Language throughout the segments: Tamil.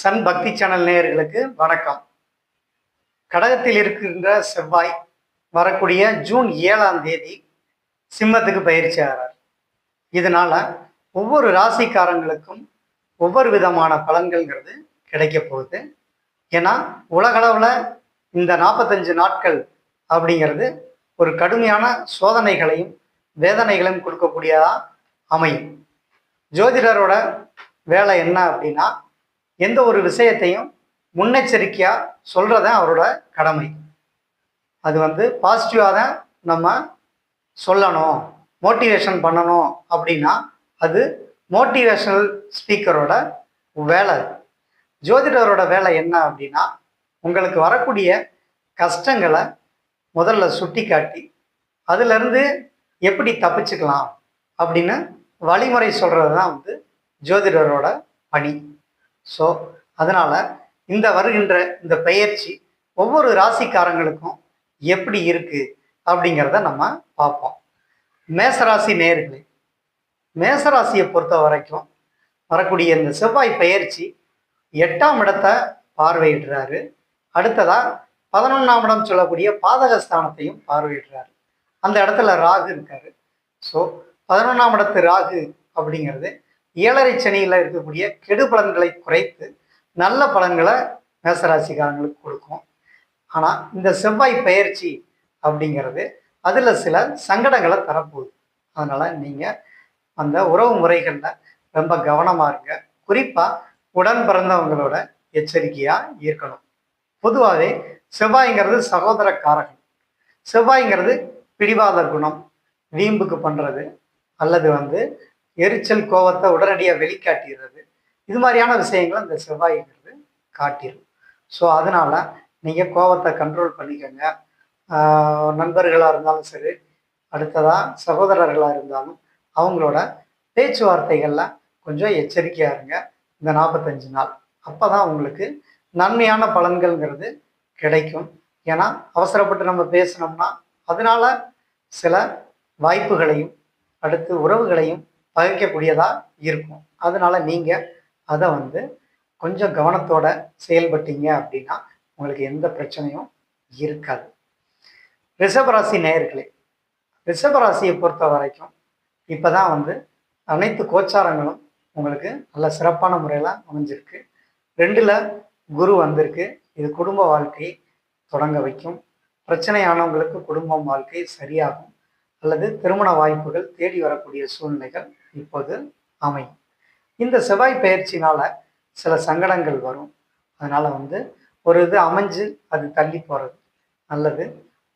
சன் பக்தி சேனல் நேயர்களுக்கு வணக்கம். கடகத்தில் இருக்கின்ற செவ்வாய் வரக்கூடிய ஜூன் ஏழாம் தேதி சிம்மத்துக்கு பயிற்சி ஆகிறார். இதனால ஒவ்வொரு ராசிக்காரங்களுக்கும் ஒவ்வொரு விதமான பலன்கள்ங்கிறது கிடைக்க போகுது. ஏன்னா உலகளவில் இந்த நாற்பத்தஞ்சு நாட்கள் அப்படிங்கிறது ஒரு கடுமையான சோதனைகளையும் வேதனைகளையும் கொடுக்கக்கூடியதாக அமையும். ஜோதிடரோட வேலை என்ன அப்படின்னா எந்த ஒரு விஷயத்தையும் முன்னெச்சரிக்கையாக சொல்கிறது அவரோட கடமை. அது வந்து பாசிட்டிவாக தான் நம்ம சொல்லணும் மோட்டிவேஷன் பண்ணணும் அப்படின்னா அது மோட்டிவேஷனல் ஸ்பீக்கரோட வேலை ஜோதிடரோட வேலை என்ன அப்படின்னா உங்களுக்கு வரக்கூடிய கஷ்டங்களை முதல்ல சுட்டி காட்டி அதுலேருந்து எப்படி தப்பிச்சுக்கலாம் அப்படின்னு வழிமுறை சொல்கிறது தான் வந்து ஜோதிடரோட பணி. ஸோ அதனால் இந்த வருகின்ற இந்த பெயர்ச்சி ஒவ்வொரு ராசிக்காரங்களுக்கும் எப்படி இருக்குது அப்படிங்கிறத நம்ம பார்ப்போம். மேசராசி நேர்களே மேசராசியை பொறுத்த வரைக்கும் வரக்கூடிய இந்த செவ்வாய் பெயர்ச்சி எட்டாம் இடத்தை பார்வையிடுறாரு. அடுத்ததாக பதினொன்றாம் இடம் சொல்லக்கூடிய பாதகஸ்தானத்தையும் பார்வையிடுறாரு. அந்த இடத்துல ராகு இருக்காரு. ஸோ பதினொன்றாம் இடத்து ராகு அப்படிங்கிறது ஏழரை சனியில் இருக்கக்கூடிய கெடு பலன்களை குறைத்து நல்ல பலன்களை மேசராசிக்காரங்களுக்கு கொடுக்கும். ஆனால் இந்த செவ்வாய் பயிற்சி அப்படிங்கிறது அதில் சில சங்கடங்களை தரப்போகுது. அதனால் நீங்கள் அந்த உறவு முறைகளில் ரொம்ப கவனமாக இருங்க. குறிப்பாக உடன் பிறந்தவங்களோட எச்சரிக்கையாக இருக்கணும். பொதுவாகவே செவ்வாய்ங்கிறது சகோதர காரகன் செவ்வாய்ங்கிறது பிடிவாத குணம் வீம்புக்கு பண்ணுறது அல்லது வந்து எரிச்சல் கோவத்தை உடனடியாக வெளிக்காட்டிடுறது. இது மாதிரியான விஷயங்களை இந்த செவ்வாய்ங்கிறது காட்டிடும் ஸோ அதனால் நீங்கள் கோவத்தை கண்ட்ரோல் பண்ணிக்கோங்க. நண்பர்களாக இருந்தாலும் சரி அடுத்ததாக சகோதரர்களாக இருந்தாலும் அவங்களோட பேச்சுவார்த்தைகளில் கொஞ்சம் எச்சரிக்கையாக இருங்க. இந்த நாற்பத்தஞ்சு நாள். அப்போ தான் உங்களுக்கு நன்மையான பலன்கள்ங்கிறது கிடைக்கும். ஏன்னா அவசரப்பட்டு நம்ம பேசினோம்னா அதனால சில வாய்ப்புகளையும் அடுத்து உறவுகளையும் பகிர்க்கக்கூடியதாக இருக்கும். அதனால நீங்கள் அதை வந்து கொஞ்சம் கவனத்தோட செயல்பட்டீங்க அப்படின்னா உங்களுக்கு எந்த பிரச்சனையும் இருக்காது. ரிஷபராசி நேயர்களே ரிஷபராசியை பொறுத்த வரைக்கும் இப்போ தான் வந்து அனைத்து கோச்சாரங்களும் உங்களுக்கு நல்ல சிறப்பான முறையில் அமைஞ்சிருக்கு. ரெண்டில் குரு வந்திருக்கு. இது குடும்ப வாழ்க்கை தொடங்க வைக்கும். பிரச்சனையானவங்களுக்கு குடும்பம் வாழ்க்கை சரியாகும். அல்லது திருமண வாய்ப்புகள் தேடி வரக்கூடிய சூழ்நிலைகள் இப்போது அமையும் இந்த செவ்வாய் பயிற்சினால சில சங்கடங்கள் வரும். அதனால் வந்து ஒரு இது அமைஞ்சு அது தள்ளி போகிறது நல்லது.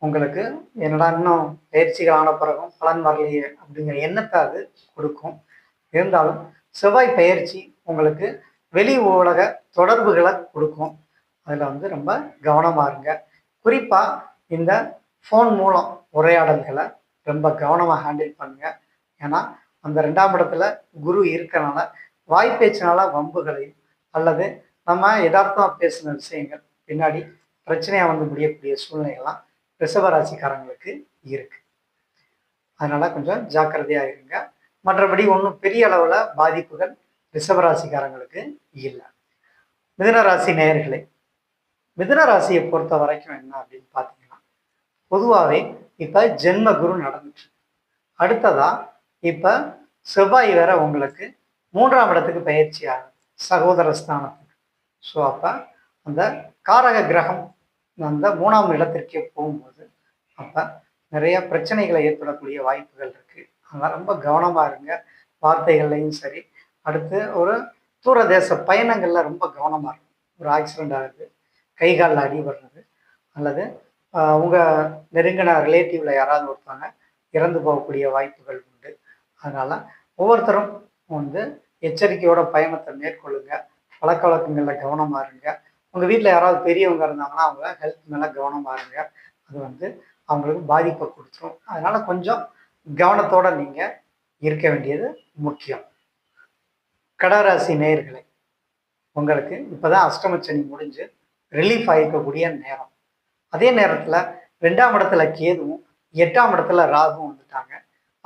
உங்களுக்கு என்னடா இன்னும் பயிற்சிகள் ஆன பிறகும் பலன் வரலையே அப்படிங்கிற எண்ணத்தை அது கொடுக்கும். இருந்தாலும் செவ்வாய் பயிற்சி உங்களுக்கு வெளி உலக தொடர்புகளை கொடுக்கும். அதில் வந்து ரொம்ப கவனமாக இருங்க. குறிப்பாக இந்த ஃபோன் மூலம் உரையாடல்களை ரொம்ப கவனமாக ஹேண்டில் பண்ணுங்கள் ஏன்னா அந்த ரெண்டாம் இடத்துல குரு இருக்கனால வாய்ப்பேச்சினால வம்புகளையும் அல்லது நம்ம யதார்த்தமாக பேசின விஷயங்கள் பின்னாடி பிரச்சனையாக வந்து முடியக்கூடிய சூழ்நிலைகள்லாம் ரிஷபராசிக்காரங்களுக்கு இருக்கு. அதனால கொஞ்சம் ஜாக்கிரதையாக இருங்க. மற்றபடி ஒன்றும் பெரிய அளவில் பாதிப்புகள் ரிஷபராசிக்காரங்களுக்கு இல்லை. மிதனராசி நேயர்களே மிதனராசியை பொறுத்த வரைக்கும் என்ன அப்படின்னு பார்த்தீங்கன்னா பொதுவாகவே இப்போ ஜென்ம குரு நடந்துட்டு அடுத்ததாக இப்போ செவ்வாய் வேற உங்களுக்கு மூன்றாம் இடத்துக்கு பயிற்சி ஆகும் சகோதர ஸ்தானத்துக்கு. ஸோ அப்போ அந்த காரக கிரகம் அந்த மூணாம் இடத்திற்கே போகும்போது அப்போ நிறைய பிரச்சனைகளை ஏற்படக்கூடிய வாய்ப்புகள் இருக்குது அதனால் ரொம்ப கவனமாக இருங்க. வார்த்தைகள்லையும் சரி. அடுத்து ஒரு தூர தேச பயணங்களில் ரொம்ப கவனமாக இருக்கும் ஒரு ஆக்சிடெண்ட் ஆகுது கை காலில் அடிபடுறது அல்லது உங்கள் நெருங்கின ரிலேட்டிவில் யாராவது ஒருத்தவங்க இறந்து போகக்கூடிய வாய்ப்புகள் உண்டு. அதனால் ஒவ்வொருத்தரும் வந்து எச்சரிக்கையோட பயணத்தை மேற்கொள்ளுங்க. பழக்க வழக்கங்களில் கவனமாக இருங்க. உங்கள் வீட்டில் யாராவது பெரியவங்க இருந்தாங்கன்னா அவங்க ஹெல்த் மேலே கவனமாக இருங்க. அது வந்து அவங்களுக்கு பாதிப்பை கொடுத்துரும். அதனால் கொஞ்சம் கவனத்தோட நீங்கள் இருக்க வேண்டியது முக்கியம். கடகராசி நேயர்களை உங்களுக்கு இப்போ தான் அஷ்டமச்சனி முடிஞ்சு ரிலீஃப் ஆகிருக்கக்கூடிய நேரம். அதே நேரத்தில் ரெண்டாம் இடத்துல கேதுவும் எட்டாம் இடத்துல ராகுவும் வந்துட்டாங்க.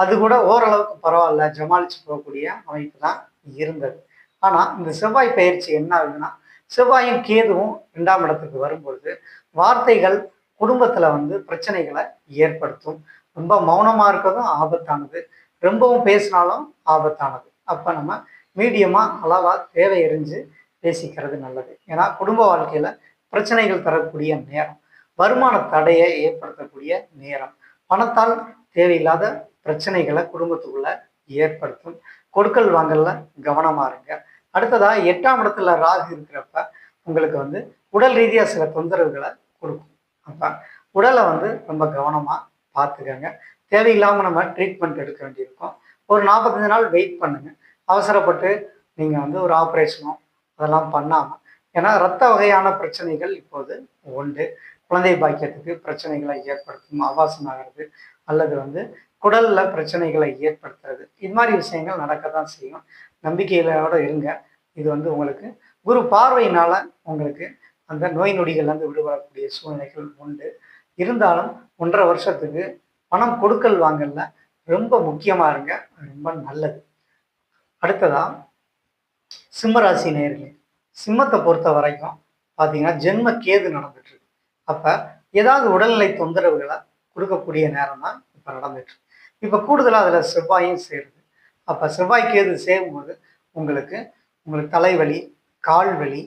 அது கூட ஓரளவுக்கு பரவாயில்ல. ஜமாளிச்சு போகக்கூடிய அமைப்பு தான் இருந்தது. ஆனால் இந்த செவ்வாய் பயிற்சி என்ன ஆகுதுன்னா செவ்வாயும் கேதுவும் ரெண்டாம் இடத்துக்கு வரும்பொழுது வார்த்தைகள் குடும்பத்தில் வந்து பிரச்சனைகளை ஏற்படுத்தும். ரொம்ப மௌனமாக இருக்கிறதும் ஆபத்தானது. ரொம்பவும் பேசினாலும் ஆபத்தானது. அப்போ நம்ம மீடியமாக அளவாக தேவை எறிஞ்சு பேசிக்கிறது நல்லது. ஏன்னா குடும்ப வாழ்க்கையில் பிரச்சனைகள் தரக்கூடிய நேரம் வருமான தடையை ஏற்படுத்தக்கூடிய நேரம். பணத்தால் தேவையில்லாத பிரச்சனைகளை குடும்பத்துக்குள்ள ஏற்படுத்தும். கொடுக்கல் வாங்கல்ல கவனமா இருங்க. அடுத்ததா எட்டாம் இடத்துல ராகு இருக்கிறப்ப உங்களுக்கு வந்து உடல் ரீதியா சில தொந்தரவுகளை கொடுக்கும். அப்ப உடலை வந்து ரொம்ப கவனமா பார்த்துக்கங்க. தேவையில்லாம நம்ம ட்ரீட்மெண்ட் எடுக்க வேண்டியிருக்கும். ஒரு நாற்பத்தஞ்சு நாள் வெயிட் பண்ணுங்க. அவசரப்பட்டு நீங்க வந்து ஒரு ஆப்ரேஷனோ அதெல்லாம் பண்ணாம ஏன்னா ரத்த வகையான பிரச்சனைகள் இப்போது உண்டு. குழந்தை பாக்கியத்துக்கு பிரச்சனைகளை ஏற்படுத்தும் ஆபாசம் ஆகிறது அல்லது வந்து குடல்ல பிரச்சனைகளை ஏற்படுத்துறது. இது மாதிரி விஷயங்கள் நடக்க தான் செய்யும். நம்பிக்கையிலோட இருங்க. இது வந்து உங்களுக்கு குரு பார்வையினால உங்களுக்கு அந்த நோய் நொடிகள்லேருந்து விடுபடக்கூடிய சூழ்நிலைகள் உண்டு. இருந்தாலும் ஒன்றரை வருஷத்துக்கு பணம் கொடுக்கல் வாங்கல ரொம்ப முக்கியமா இருங்க. ரொம்ப நல்லது. அடுத்ததான் சிம்மராசி நேர்களே சிம்மத்தை பொறுத்த வரைக்கும் பார்த்தீங்கன்னா ஜென்ம கேது நடந்துட்டு இருக்கு. அப்போ ஏதாவது உடல்நிலை தொந்தரவுகளை கொடுக்கக்கூடிய நேரம் தான் இப்போ நடந்துட்டு இருக்கு. இப்போ கூடுதலாக அதில் செவ்வாயும் சேருது. அப்போ செவ்வாய் கேது சேரும்போது உங்களுக்கு உங்களுக்கு தலைவலி கால் வலி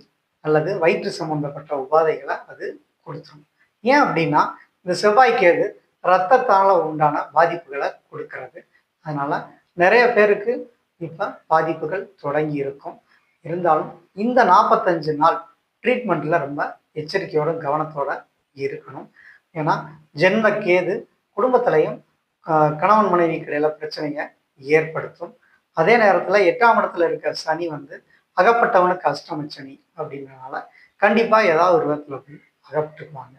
அல்லது வயிற்று சம்பந்தப்பட்ட உபாதைகளை அது கொடுத்துரும். ஏன் அப்படின்னா இந்த செவ்வாய்க்கேது ரத்தத்தால் உண்டான பாதிப்புகளை கொடுக்கறது. அதனால் நிறைய பேருக்கு இப்போ பாதிப்புகள் தொடங்கி இருக்கும். இருந்தாலும் இந்த நாற்பத்தஞ்சு நாள் ட்ரீட்மெண்ட்டில் ரொம்ப எச்சரிக்கையோட கவனத்தோட இருக்கணும். ஏன்னா ஜென்ம கேது குடும்பத்திலையும் கணவன் மனைவிக்கு இடையில பிரச்சனையை ஏற்படுத்தும். அதே நேரத்தில் எட்டாம் இடத்துல இருக்கிற சனி வந்து அகப்பட்டவனுக்கு அஷ்டம சனி அப்படின்றனால கண்டிப்பாக ஏதாவது ஒரு விதத்தில் போய் அகப்பட்டுக்குவாங்க.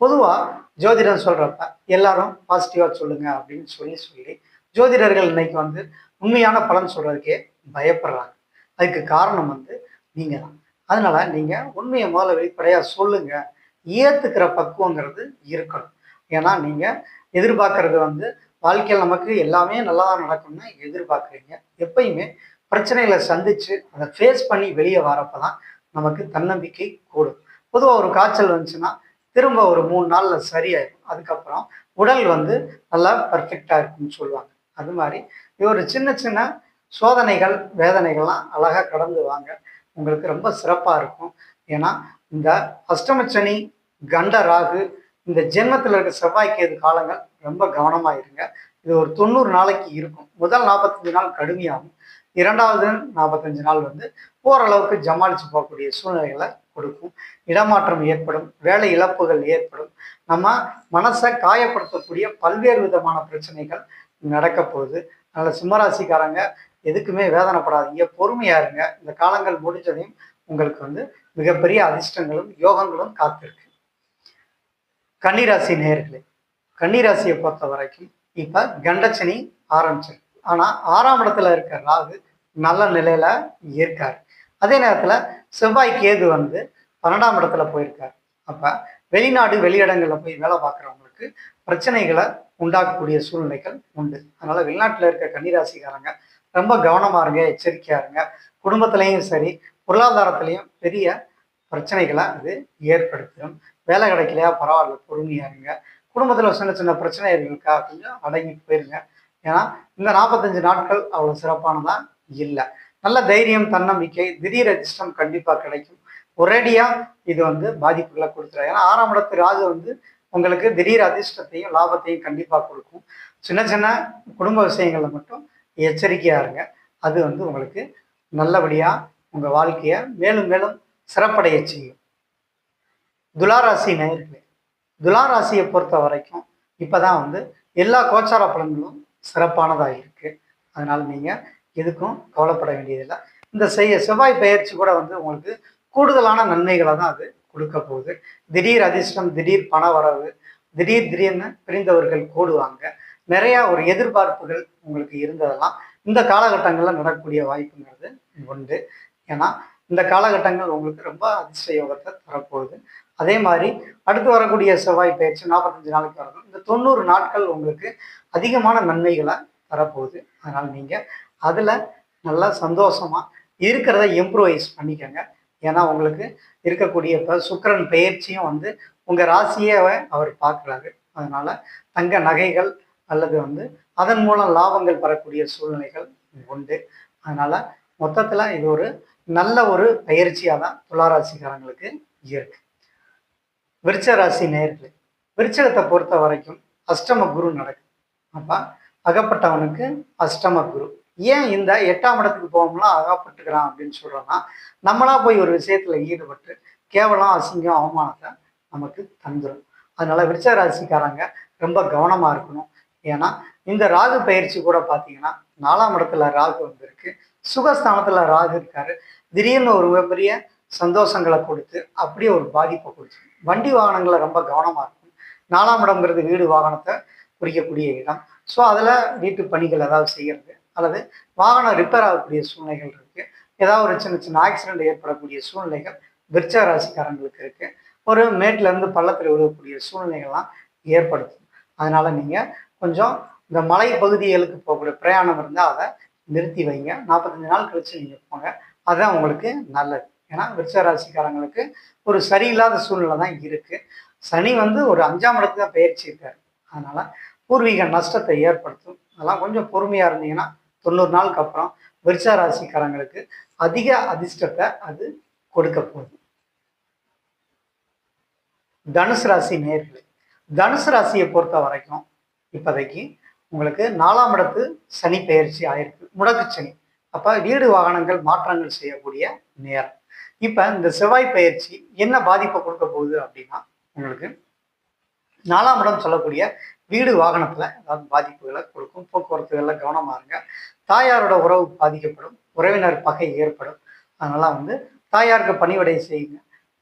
பொதுவாக ஜோதிடம் சொல்றப்ப எல்லாரும் பாசிட்டிவாக சொல்லுங்க அப்படின்னு சொல்லி சொல்லி ஜோதிடர்கள் இன்னைக்கு வந்து உண்மையான பலன் சொல்கிறதுக்கே பயப்படுறாங்க. அதுக்கு காரணம் வந்து நீங்கள் தான் அதனால நீங்கள் உண்மையை முதல்ல வெளிப்படையாக சொல்லுங்கள் ஏத்துக்கிற பக்குவங்கிறது இருக்கணும். ஏன்னா நீங்கள் எதிர்பார்க்கறது வந்து வாழ்க்கையில் நமக்கு எல்லாமே நல்லா நடக்கும்னு எதிர்பார்க்குறீங்க. எப்பயுமே பிரச்சனைகளை சந்தித்து அதை ஃபேஸ் பண்ணி வெளியே வரப்போ தான் நமக்கு தன்னம்பிக்கை கூடும். பொதுவாக ஒரு காய்ச்சல் வந்துச்சுன்னா திரும்ப ஒரு மூணு நாளில் சரியாயிடும் அதுக்கப்புறம் உடல் வந்து நல்லா பர்ஃபெக்டாக இருக்கும்னு சொல்லுவாங்க. அது மாதிரி ஒரு சின்ன சின்ன சோதனைகள் வேதனைகள்லாம் அழகாக கடந்து வாங்க. உங்களுக்கு ரொம்ப சிறப்பாக இருக்கும். ஏன்னா இந்த அஷ்டமச்சனி கண்ட ராகு இந்த ஜென்மத்தில் இருக்க செவ்வாய்க்கு காலங்கள் ரொம்ப கவனமாக இருங்க இது ஒரு தொண்ணூறு நாளைக்கு இருக்கும். முதல் நாற்பத்தஞ்சு நாள் கடுமையாகும். இரண்டாவது நாற்பத்தஞ்சு நாள் வந்து ஓரளவுக்கு ஜமாளிச்சு போகக்கூடிய சூழ்நிலைகளை கொடுக்கும். இடமாற்றம் ஏற்படும். வேலை இழப்புகள் ஏற்படும். நம்ம மனசை காயப்படுத்தக்கூடிய பல்வேறு விதமான பிரச்சனைகள் நடக்க போகுது. அதனால் சிம்மராசிக்காரங்க எதுக்குமே வேதனைப்படாதீங்க. பொறுமையா இருங்க. இந்த காலங்கள் முடிஞ்சதையும் உங்களுக்கு வந்து மிகப்பெரிய அதிர்ஷ்டங்களும் யோகங்களும் காத்திருக்கு. கன்னிராசி நேர்களே கன்னிராசியை பொறுத்த வரைக்கும் இப்ப கண்டச்சனி ஆரம்பிச்சிருக்கு. ஆனா ஆறாம் இடத்துல இருக்கிற ராகு நல்ல நிலையில இருக்காரு. அதே நேரத்துல செவ்வாய் கேது வந்து பன்னெண்டாம் இடத்துல போயிருக்காரு. அப்ப வெளிநாடு வெளியிடங்கள்ல போய் வேலை பார்க்குறவங்களுக்கு பிரச்சனைகளை உண்டாக்கக்கூடிய சூழ்நிலைகள் உண்டு. அதனால வெளிநாட்டில் இருக்க கன்னிராசிக்காரங்க ரொம்ப கவனமா இருங்க எச்சரிக்கையா இருங்க. குடும்பத்திலையும் சரி பொருளாதாரத்திலையும் பெரிய பிரச்சனைகளை அது ஏற்படுத்தும் வேலை கிடைக்கலையா? பரவாயில்ல பொறுமையா இருங்க. குடும்பத்தில் சின்ன சின்ன பிரச்சனை இருக்கா கொஞ்சம் அடங்கி போயிருங்க. ஏன்னா இந்த நாற்பத்தஞ்சு நாட்கள் அவ்வளோ சிறப்பானதா? இல்லை. நல்ல தைரியம் தன்னம்பிக்கை திடீர் அதிர்ஷ்டம் கண்டிப்பாக கிடைக்கும். ஒரேடியாக இது வந்து பாதிப்புகளை கொடுத்துரும். ஏன்னா ஆறாம் இடத்து ராஜு வந்து உங்களுக்கு திடீர் அதிர்ஷ்டத்தையும் லாபத்தையும் கண்டிப்பாக கொடுக்கும். சின்ன சின்ன குடும்ப விஷயங்களை மட்டும் எச்சரிக்கையாக இருங்க. அது வந்து உங்களுக்கு நல்லபடியாக உங்கள் வாழ்க்கையை மேலும் மேலும் சிறப்படைய செய்யும். துளாராசி நேயர்களே துளாராசியை பொறுத்த வரைக்கும் இப்பதான் வந்து எல்லா கோச்சார பலன்களும் சிறப்பானதாக இருக்குது அதனால் நீங்கள் எதுக்கும் கவலைப்பட வேண்டியதில்லை. இந்த செய்ய செவ்வாய் பயிற்சி கூட வந்து உங்களுக்கு கூடுதலான நன்மைகளை தான் அது கொடுக்க போகுது. திடீர் அதிர்ஷ்டம் திடீர் பண வரவு திடீர் திடீர்னு பிரிந்தவர்கள் கூடுவாங்க. நிறையா ஒரு எதிர்பார்ப்புகள் உங்களுக்கு இருந்ததெல்லாம் இந்த காலகட்டங்களில் நடக்கக்கூடிய வாய்ப்புங்கிறது உண்டு. ஏன்னா இந்த காலகட்டங்கள் உங்களுக்கு ரொம்ப அதிர்ஷ்ட யோகத்தை தரப்போகுது. அதே மாதிரி அடுத்து வரக்கூடிய செவ்வாய் பயிற்சி நாற்பத்தஞ்சு நாளைக்கு வரணும். இந்த தொண்ணூறு நாட்கள் உங்களுக்கு அதிகமான நன்மைகளை தரப்போகுது. அதனால் நீங்கள் அதில் நல்லா சந்தோஷமாக இருக்கிறத இம்ப்ரூவைஸ் பண்ணிக்கோங்க. ஏன்னா உங்களுக்கு இருக்கக்கூடிய இப்போ சுக்கிரன் பயிற்சியும் வந்து உங்கள் ராசியை அவர் பார்க்குறாரு. அதனால் தங்க நகைகள் அல்லது வந்து அதன் மூலம் லாபங்கள் பெறக்கூடிய சூழ்நிலைகள் உண்டு. அதனால் மொத்தத்தில் இது ஒரு நல்ல ஒரு பயிற்சியாக தான் துளாராசிக்காரங்களுக்கு இருக்கு. விருச்ச ராசி நேர்கள் விருச்சகத்தை பொறுத்த வரைக்கும் அஷ்டம குரு நடக்கும் அப்போ அகப்பட்டவனுக்கு அஷ்டம குரு. ஏன் இந்த எட்டாம் இடத்துக்கு போகணும்னா அகப்பட்டுக்கிறான் அப்படின்னு சொல்கிறோன்னா நம்மளா போய் ஒரு விஷயத்தில் ஈடுபட்டு கேவலம் அசிங்கம் அவமானத்தை நமக்கு தந்துடும் அதனால விருச்ச ராசிக்காரங்க ரொம்ப கவனமாக இருக்கணும். ஏன்னா இந்த ராகு பயிற்சி கூட பார்த்தீங்கன்னா நாலாம் இடத்துல ராகு வந்திருக்கு. சுகஸ்தானத்தில் ராகு இருக்காரு. திடீர்னு ஒரு மிகப்பெரிய சந்தோஷங்களை கொடுத்து அப்படியே ஒரு பாதிப்பை கொடுத்து வண்டி வாகனங்களை ரொம்ப கவனமாக இருக்கும். நாலாம் இடம்ங்கிறது வீடு வாகனத்தை குறிக்கக்கூடிய இடம். ஸோ அதில் வீட்டு பணிகள் ஏதாவது செய்கிறது அல்லது வாகனம் ரிப்பேர் ஆகக்கூடிய சூழ்நிலைகள் இருக்குது ஏதாவது ஒரு சின்ன சின்ன ஆக்சிடென்ட் ஏற்படக்கூடிய சூழ்நிலைகள் விருச்ச ராசிக்காரங்களுக்கு இருக்குது ஒரு மேட்ல இருந்து பள்ளத்தில் விழுகக்கூடிய சூழ்நிலைகள்லாம் ஏற்படுத்தும். அதனால் நீங்கள் கொஞ்சம் இந்த மலை பகுதிகளுக்கு போகக்கூடிய பிரயாணம் இருந்தால் அதை நிறுத்தி வைங்க. நாற்பத்தஞ்சு நாள் கழிச்சு நீங்கள் போங்க. அதுதான் உங்களுக்கு நல்லது. ஏன்னா விருச்சராசிக்காரங்களுக்கு ஒரு சரியில்லாத சூழ்நிலை தான் இருக்கு. சனி வந்து ஒரு அஞ்சாம் இடத்துல தான் பயிற்சி இருக்கார். அதனால பூர்வீக நஷ்டத்தை ஏற்படுத்தும். அதெல்லாம் கொஞ்சம் பொறுமையாக இருந்தீங்கன்னா தொண்ணூறு நாளுக்கு அப்புறம் விருச்சராசிக்காரங்களுக்கு அதிக அதிர்ஷ்டத்தை அது கொடுக்க போகுது. தனுசு ராசி நேர்களை தனுசு ராசியை பொறுத்த வரைக்கும் இப்போதைக்கு உங்களுக்கு நாலாம் இடத்து சனி பெயர்ச்சி ஆயிருக்கு. முடக்கு சனி அப்போ வீடு வாகனங்கள் மாற்றங்கள் செய்யக்கூடிய நேரம். இப்போ இந்த செவ்வாய் பயிற்சி என்ன பாதிப்பை கொடுக்க போகுது அப்படின்னா உங்களுக்கு நாலாம் இடம் சொல்லக்கூடிய வீடு வாகனத்துல ஏதாவது பாதிப்புகளை கொடுக்கும். போக்குவரத்துகள்ல கவனமா இருங்க. தாயாரோட உறவு பாதிக்கப்படும். உறவினர் பகை ஏற்படும். அதனால வந்து தாயாருக்கு பணிவடை செய்யுங்க.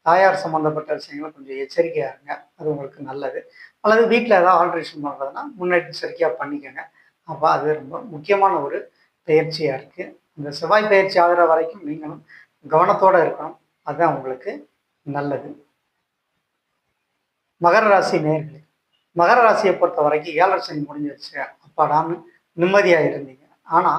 தாயார் சம்மந்தப்பட்ட விஷயங்களை கொஞ்சம் எச்சரிக்கையாக இருங்க. அது உங்களுக்கு நல்லது. அல்லது வீட்டில் ஏதாவது ஆல்ட்ரேஷன் பண்ணுறதுனா முன்னெச்சரிக்கையாக பண்ணிக்கோங்க. அப்போ அது ரொம்ப முக்கியமான ஒரு பயிற்சியா இருக்கு. இந்த செவ்வாய் பயிற்சி ஆகிற வரைக்கும் நீங்களும் கவனத்தோட இருக்கணும். அதுதான் உங்களுக்கு நல்லது. மகர ராசி நேர்களே மகர ராசியை பொறுத்த வரைக்கும் ஏழரை சனி முடிஞ்சிருச்சு. அப்பாடான்னு நிம்மதியா இருந்தீங்க. ஆனா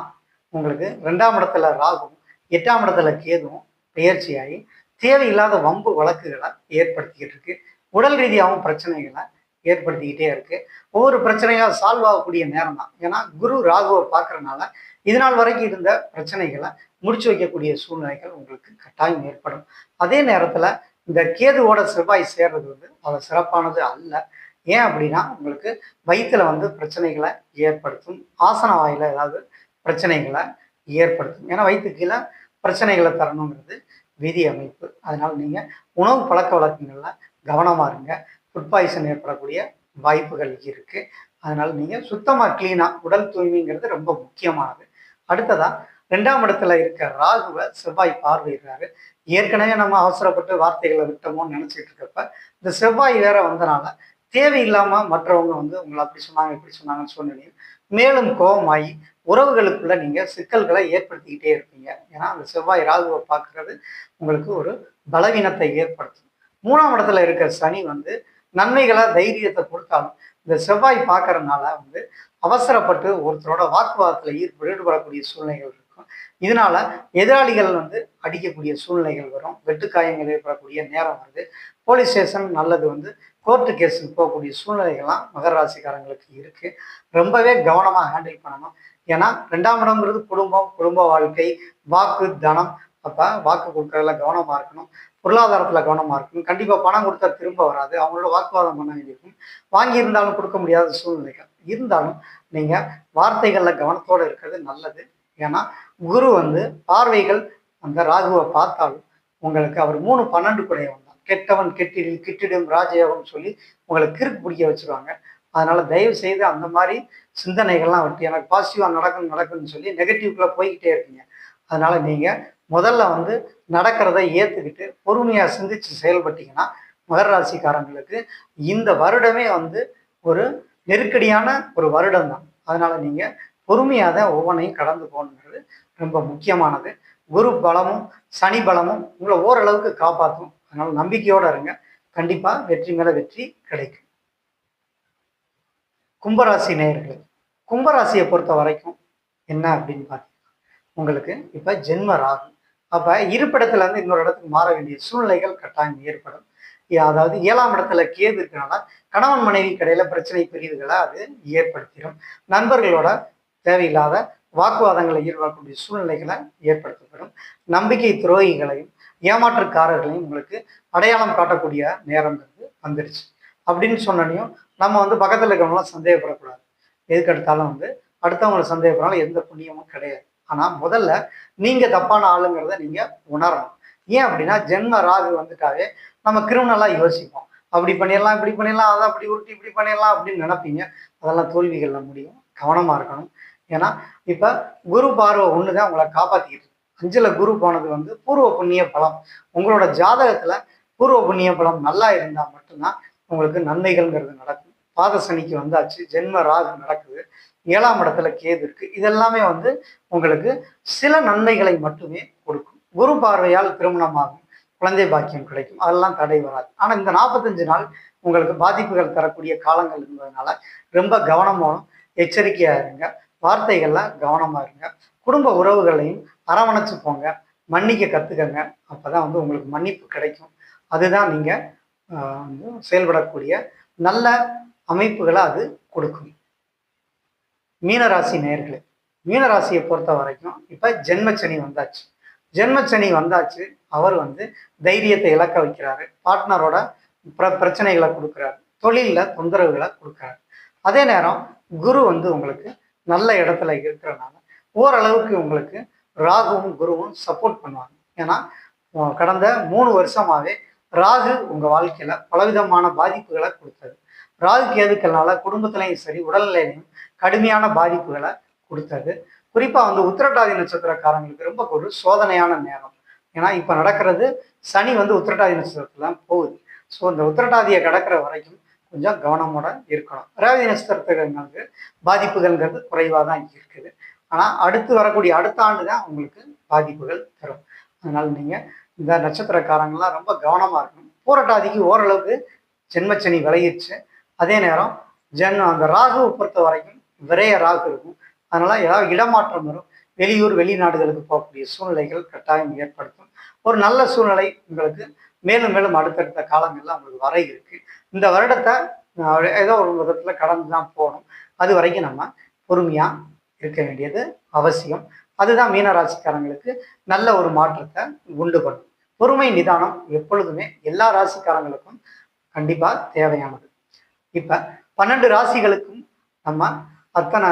உங்களுக்கு ரெண்டாம் இடத்துல ராகும் எட்டாம் இடத்துல கேதுவும் பயிற்சியாகி தேவையில்லாத வம்பு வழக்குகளை ஏற்படுத்திக்கிட்டு இருக்கு. உடல் ரீதியாகவும் பிரச்சனைகளை ஏற்படுத்திக்கிட்டே இருக்கு. ஒவ்வொரு பிரச்சனையாக சால்வ் ஆகக்கூடிய நேரம் தான் ஏன்னா குரு ராகுவை பார்க்கறனால இது நாள் வரைக்கும் இருந்த பிரச்சனைகளை முடிச்சு வைக்கக்கூடிய சூழ்நிலைகள் உங்களுக்கு கட்டாயம் ஏற்படும். அதே நேரத்தில் இந்த கேதுவோட செவ்வாய் சேர்றது வந்து அது சிறப்பானது அல்ல. ஏன் அப்படின்னா உங்களுக்கு வயிற்றுல வந்து பிரச்சனைகளை ஏற்படுத்தும். ஆசன வாயில ஏதாவது பிரச்சனைகளை ஏற்படுத்தும். ஏன்னா வயிற்று கீழே பிரச்சனைகளை தரணுங்கிறது விதி அமைப்பு. அதனால் நீங்கள் உணவு பழக்க வழக்கங்களில் கவனமா இருங்க. ஃபுட் பாய்சன் ஏற்படக்கூடிய வாய்ப்புகள் இருக்குது அதனால் நீங்கள் சுத்தமாக க்ளீனாக உடல் தூய்மைங்கிறது ரொம்ப முக்கியமானது. அடுத்ததா ரெண்டாம் இடத்துல இருக்க ராகுவை செவ்வாய் பார்வையிடுறாரு. ஏற்கனவே நம்ம அவசரப்பட்டு வார்த்தைகளை விட்டோமோன்னு நினைச்சிட்டு இருக்கப்ப இந்த செவ்வாய் வேற வந்தனால தேவையில்லாம மற்றவங்க வந்து உங்களை அப்படி சொன்னாங்க இப்படி சொன்னாங்கன்னு சொன்னீங்க மேலும் கோபமாகி உறவுகளுக்குள்ள நீங்க சிக்கல்களை ஏற்படுத்திக்கிட்டே இருப்பீங்க. ஏன்னா அந்த செவ்வாய் ராகுவை பார்க்கறது உங்களுக்கு ஒரு பலவீனத்தை ஏற்படுத்தும். மூணாம் இடத்துல இருக்கிற சனி வந்து நன்மைகளை தைரியத்தை கொடுத்தாலும் இந்த செவ்வாய் பார்க்கறதுனால வந்து அவசரப்பட்டு ஒருத்தரோட வாக்குவாதத்தில் ஈடுபட ஈடுபடக்கூடிய சூழ்நிலைகள் இருக்கும். இதனால எதிராளிகள் வந்து அடிக்கக்கூடிய சூழ்நிலைகள் வரும். வெட்டுக்காயங்கள் ஏற்படக்கூடிய நேரம் வருது. போலீஸ் ஸ்டேஷன் நல்லது வந்து கோர்ட்டு கேஸுக்கு போகக்கூடிய சூழ்நிலைகள்லாம் மகர ராசிக்காரங்களுக்கு இருக்குது ரொம்பவே கவனமாக ஹேண்டில் பண்ணணும். ஏன்னா ரெண்டாம் இடம்ங்கிறது குடும்பம் குடும்ப வாழ்க்கை வாக்கு தனம். அப்போ வாக்கு கொடுக்குறதுல கவனமாக இருக்கணும். பொருளாதாரத்தில் கவனமாக இருக்கணும். கண்டிப்பாக பணம் கொடுத்தா திரும்ப வராது. அவங்களோட வாக்குவாதம் பண்ண வேண்டியிருக்கும். வாங்கியிருந்தாலும் கொடுக்க முடியாத சூழ்நிலைகள். இருந்தாலும் நீங்கள் வார்த்தைகளில் கவனத்தோடு இருக்கிறது நல்லது. ஏன்னா குரு வந்து பார்வைகள் அந்த ராகுவை பார்த்தாலும் உங்களுக்கு அவர் மூணு பன்னெண்டு குடையவன் தான். கெட்டவன் கெட்டிடில் கிட்டிடும் ராஜயோகம் சொல்லி உங்களை கிறுக்கு பிடிக்க வச்சுருவாங்க. அதனால தயவு செய்து அந்த மாதிரி சிந்தனைகள்லாம் விட்டு எனக்கு பாசிட்டிவாக நடக்கும் நடக்கும்னு சொல்லி நெகட்டிவ்குள்ளே போய்கிட்டே இருக்கீங்க. அதனால நீங்கள் முதல்ல வந்து நடக்கிறத ஏற்றுக்கிட்டு பொறுமையாக சிந்திச்சு செயல்பட்டீங்கன்னா மகர ராசிக்காரங்களுக்கு இந்த வருடமே வந்து ஒரு நெருக்கடியான ஒரு வருடம் தான் அதனால நீங்க பொறுமையாக தான் ஒவ்வொன்றையும் கடந்து போகணுங்கிறது ரொம்ப முக்கியமானது. குரு பலமும் சனி பலமும் உங்களை ஓரளவுக்கு காப்பாற்றும். அதனால நம்பிக்கையோட இருங்க. கண்டிப்பா வெற்றி மேலே வெற்றி கிடைக்கும். கும்பராசி நேயர்கள் கும்பராசியை பொறுத்த வரைக்கும் என்ன அப்படின்னு பார்த்தீங்கன்னா உங்களுக்கு இப்போ ஜென்ம ராகு. அப்ப இருப்பிடத்துல இருந்து இன்னொரு இடத்துக்கு மாற வேண்டிய சூழ்நிலைகள் கட்டாயம் ஏற்படும். அதாவது ஏழாம் இடத்துல கேது இருக்கிறனால கணவன் மனைவி கடையில பிரச்சனை பிரிவுகளை அது ஏற்படுத்திடும். நண்பர்களோட தேவையில்லாத வாக்குவாதங்களை ஈடுபடக்கூடிய சூழ்நிலைகளை ஏற்படுத்தப்படும். நம்பிக்கை துரோகிகளையும் ஏமாற்றுக்காரர்களையும் உங்களுக்கு அடையாளம் காட்டக்கூடிய நேரம்ங்கிறது வந்துடுச்சு அப்படின்னு சொன்னனையும் நம்ம வந்து பக்கத்தில் இருக்கிறவங்களாம் சந்தேகப்படக்கூடாது. எதுக்கு எடுத்தாலும் வந்து அடுத்தவங்களை சந்தேகப்படாலும் எந்த புண்ணியமும் கிடையாது. ஆனால் முதல்ல நீங்கள் தப்பான ஆளுங்கிறத நீங்கள் உணரணும். ஏன் அப்படின்னா ஜென்ம ராகு வந்துட்டாவே நம்ம கிரிமினலாக யோசிப்போம். அப்படி பண்ணிடலாம் இப்படி பண்ணிடலாம் அதை அப்படி உருட்டி இப்படி பண்ணிடலாம் அப்படின்னு நினைப்பீங்க. அதெல்லாம் தோல்விகளில் முடியும். கவனமாக இருக்கணும். ஏன்னா இப்போ குரு பார்வை ஒன்று தான் உங்களை காப்பாற்றிக்கிட்டு இருக்கு. குரு போனது வந்து பூர்வ புண்ணிய பலம். உங்களோட ஜாதகத்தில் பூர்வ புண்ணிய பலம் நல்லா இருந்தால் மட்டும்தான் உங்களுக்கு நன்மைகள்ங்கிறது நடக்கும். பாத சனிக்கு வந்தாச்சு ஜென்ம ராகு நடக்குது ஏழாம் இடத்துல கேது இருக்கு. இதெல்லாமே வந்து உங்களுக்கு சில நன்மைகளை மட்டுமே கொடுக்கும். குரு பார்வையால் திருமணமாகும். குழந்தை பாக்கியம் கிடைக்கும். அதெல்லாம் தடை வராது. ஆனால் இந்த நாற்பத்தஞ்சு நாள் உங்களுக்கு பாதிப்புகள் தரக்கூடிய காலங்கள் இருந்ததுனால ரொம்ப கவனமாகவும் எச்சரிக்கையாக இருங்க. வார்த்தைகள்லாம் கவனமாக இருங்க. குடும்ப உறவுகளையும் அரவணைச்சு போங்க. மன்னிக்க கற்றுக்கோங்க அப்போ தான் வந்து உங்களுக்கு மன்னிப்பு கிடைக்கும். அதுதான் நீங்கள் வந்து செயல்படக்கூடிய நல்ல அமைப்புகளை அது கொடுக்கும். மீனராசி நேயர்களே மீனராசியை பொறுத்த வரைக்கும் இப்போ ஜென்மச்சனி வந்தாச்சு. ஜென்மச்சனி வந்தாச்சு அவர் வந்து தைரியத்தை இழக்க வைக்கிறாரு. பார்ட்னரோட பிர பிரச்சனைகளை கொடுக்குறாரு. தொழிலில் தொந்தரவுகளை கொடுக்குறாரு. அதே நேரம் குரு வந்து உங்களுக்கு நல்ல இடத்துல இருக்கிறனால ஓரளவுக்கு உங்களுக்கு ராகுவும் குருவும் சப்போர்ட் பண்ணுவாங்க. ஏன்னா கடந்த மூணு வருஷமாவே ராகு உங்கள் வாழ்க்கையில பலவிதமான பாதிப்புகளை கொடுத்தது. ராகு கேதுக்கள்னால குடும்பத்திலையும் சரி உடல்நிலையிலையும் கடுமையான பாதிப்புகளை கொடுத்தது. குறிப்பாக வந்து உத்திரட்டாதி நட்சத்திரக்காரங்களுக்கு ரொம்ப ஒரு சோதனையான நேரம். ஏன்னா இப்போ நடக்கிறது சனி வந்து உத்திரட்டாதி நட்சத்திரத்துல போகுது. ஸோ இந்த உத்திரட்டாதியை கடக்கிற வரைக்கும் கொஞ்சம் கவனமோட இருக்கணும். ரேவதி நட்சத்திரத்துக்கு பாதிப்புகள்ங்கிறது குறைவாக தான் இருக்குது. ஆனால் அடுத்து வரக்கூடிய அடுத்த ஆண்டு தான் உங்களுக்கு பாதிப்புகள் தரும். அதனால் நீங்கள் இந்த நட்சத்திரக்காரங்களாம் ரொம்ப கவனமாக இருக்கணும். பூரட்டாதிக்கு ஓரளவுக்கு ஜென்மச்சனி விளையிடுச்சு அதே நேரம் ஜென் அந்த ராகுவை பொறுத்த வரைக்கும் விரைய ராகு இருக்கும். அதனால் ஏதாவது இடமாற்றம் வரும். வெளியூர் வெளிநாடுகளுக்கு போகக்கூடிய சூழ்நிலைகள் கட்டாயம் ஏற்படுத்தும். ஒரு நல்ல சூழ்நிலை உங்களுக்கு மேலும் மேலும் அடுத்தடுத்த காலங்கள்ல உங்களுக்கு வர இருக்கு. இந்த வருடத்தை ஏதோ ஒரு விதத்துல கடந்து தான் போகணும். அது வரைக்கும் நம்ம பொறுமையா இருக்க வேண்டியது அவசியம். அதுதான் மீனராசிக்காரங்களுக்கு நல்ல ஒரு மாற்றத்தை உண்டு பண்ணும். பொறுமை நிதானம் எப்பொழுதுமே எல்லா ராசிக்காரங்களுக்கும் கண்டிப்பா தேவையானது. இப்ப பன்னெண்டு ராசிகளுக்கும் நம்ம அத்தனை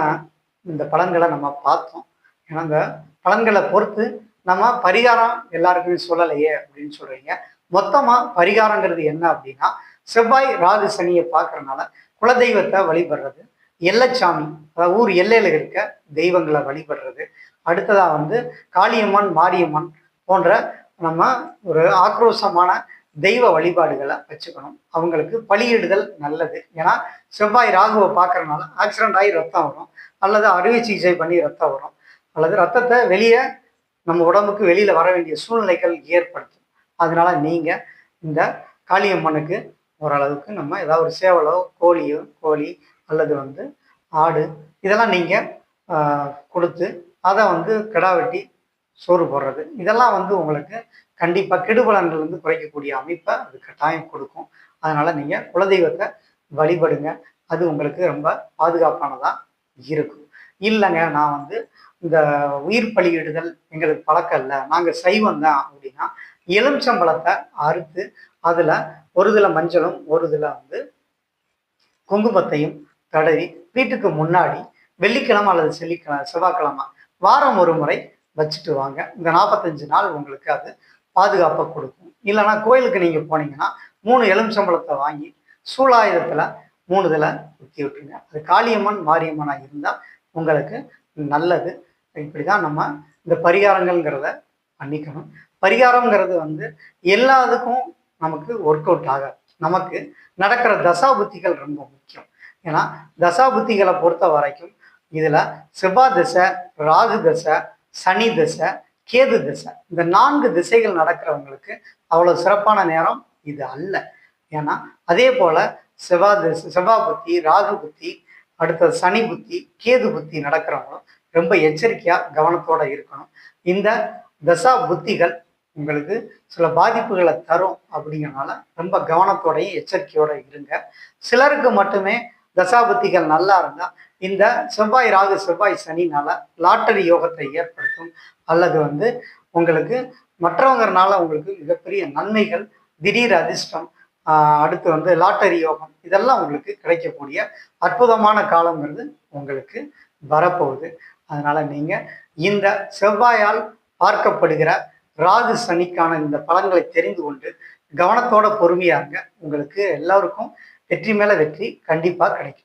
இந்த பலன்களை நம்ம பார்த்தோம். ஏன்னா இந்த பலன்களை பொறுத்து நம்ம பரிகாரம் எல்லாருக்குமே சொல்லலையே அப்படின்னு சொல்றீங்க. மொத்தமா பரிகாரங்கிறது என்ன அப்படின்னா செவ்வாய் ராகு சனியை பார்க்கறனால குலதெய்வத்தை வழிபடுறது எல்லச்சாமி அதாவது ஊர் எல்லையில இருக்க தெய்வங்களை வழிபடுறது அடுத்ததா வந்து காளியம்மன் மாரியம்மன் போன்ற நம்ம ஒரு ஆக்ரோஷமான தெய்வ வழிபாடுகளை வச்சுக்கணும். அவங்களுக்கு பலியிடுதல் நல்லது. ஏன்னா செவ்வாய் ராகுவை பார்க்கறனால ஆக்சிடென்ட் ஆகி ரத்தம் வரும். அல்லது அறுவை சிகிச்சை பண்ணி ரத்தம் வரும். அல்லது ரத்தத்தை வெளியே நம்ம உடம்புக்கு வெளியில் வர வேண்டிய சூழ்நிலைகள் ஏற்படுத்தும். அதனால நீங்கள் இந்த காளியம்மனுக்கு ஓரளவுக்கு நம்ம ஏதாவது ஒரு சேவலோ கோழியோ கோழி அல்லது வந்து ஆடு இதெல்லாம் நீங்கள் கொடுத்து அதை வந்து கிடா வெட்டி சோறு போடுறது. இதெல்லாம் வந்து உங்களுக்கு கண்டிப்பாக கெடுபலன்கள் வந்து குறைக்கக்கூடிய அமைப்பை அது கட்டாயம் கொடுக்கும். அதனால் நீங்கள் குலதெய்வத்தை வழிபடுங்க. அது உங்களுக்கு ரொம்ப பாதுகாப்பானதாக இருக்கும். இல்லைங்க நான் வந்து இந்த உயிர் பலியிடுதல் எங்களுக்கு பழக்கம் இல்லை. நாங்கள் சைவம் தான் அப்படின்னா எலுமிச்சம்பழத்தை அறுத்து அதில் ஒரு இதில் மஞ்சளும் ஒரு இதில் வந்து குங்குமத்தையும் தடவி வீட்டுக்கு முன்னாடி வெள்ளிக்கிழமை அல்லது செல்லிக்கிழமை செவ்வாய்க்கிழமை வாரம் ஒரு முறை வச்சுட்டு வாங்க. இந்த நாற்பத்தஞ்சு நாள் உங்களுக்கு அது பாதுகாப்பை கொடுக்கும். இல்லைன்னா கோயிலுக்கு நீங்கள் போனீங்கன்னா மூணு எலுமிச்சம்பழத்தை வாங்கி சூலாயுதத்தில் மூணு இதில் ஊற்றி விட்டுருங்க. அது காளியம்மன் மாரியம்மனாக இருந்தால் உங்களுக்கு நல்லது. இப்படி தான் நம்ம இந்த பரிகாரங்கள்ங்கிறத பண்ணிக்கணும். பரிகாரம்ங்கிறது வந்து எல்லாத்துக்கும் நமக்கு ஒர்க் அவுட் ஆகாது. நமக்கு நடக்கிற தசா புத்திகள் ரொம்ப முக்கியம். ஏன்னா தசா புத்திகளை பொறுத்த வரைக்கும் இதில் செவ்வா திசை ராகு திசை சனி திசை கேது திசை இந்த நான்கு திசைகள் நடக்கிறவங்களுக்கு அவ்வளோ சிறப்பான நேரம் இது அல்ல. ஏன்னா அதே போல் செவ்வா திசை செவ்வா புத்தி ராகு புத்தி அடுத்தது சனி புத்தி கேது புத்தி நடக்கிறவங்களும் ரொம்ப எச்சரிக்கையா கவனத்தோட இருக்கணும். இந்த தசா புத்திகள் உங்களுக்கு சில பாதிப்புகளை தரும் அப்படிங்கிறனால ரொம்ப கவனத்தோடையும் எச்சரிக்கையோட இருங்க. சிலருக்கு மட்டுமே தசாபுத்திகள் நல்லா இருந்தால் இந்த செவ்வாய் ராகு செவ்வாய் சனினால லாட்டரி யோகத்தை ஏற்படுத்தும். அல்லது வந்து உங்களுக்கு மற்றவங்கனால உங்களுக்கு மிகப்பெரிய நன்மைகள் திடீர் அதிர்ஷ்டம் அடுத்து வந்து லாட்டரி யோகம். இதெல்லாம் உங்களுக்கு கிடைக்கக்கூடிய அற்புதமான காலங்கிறது உங்களுக்கு வரப்போகுது. அதனால் நீங்கள் இந்த செவ்வாயால் பார்க்கப்படுகிற ராகு சனிக்கான இந்த பலன்களை தெரிந்து கொண்டு கவனத்தோட பொறுமையாக உங்களுக்கு எல்லாருக்கும் வெற்றி மேலே வெற்றி கண்டிப்பாக கிடைக்கும்.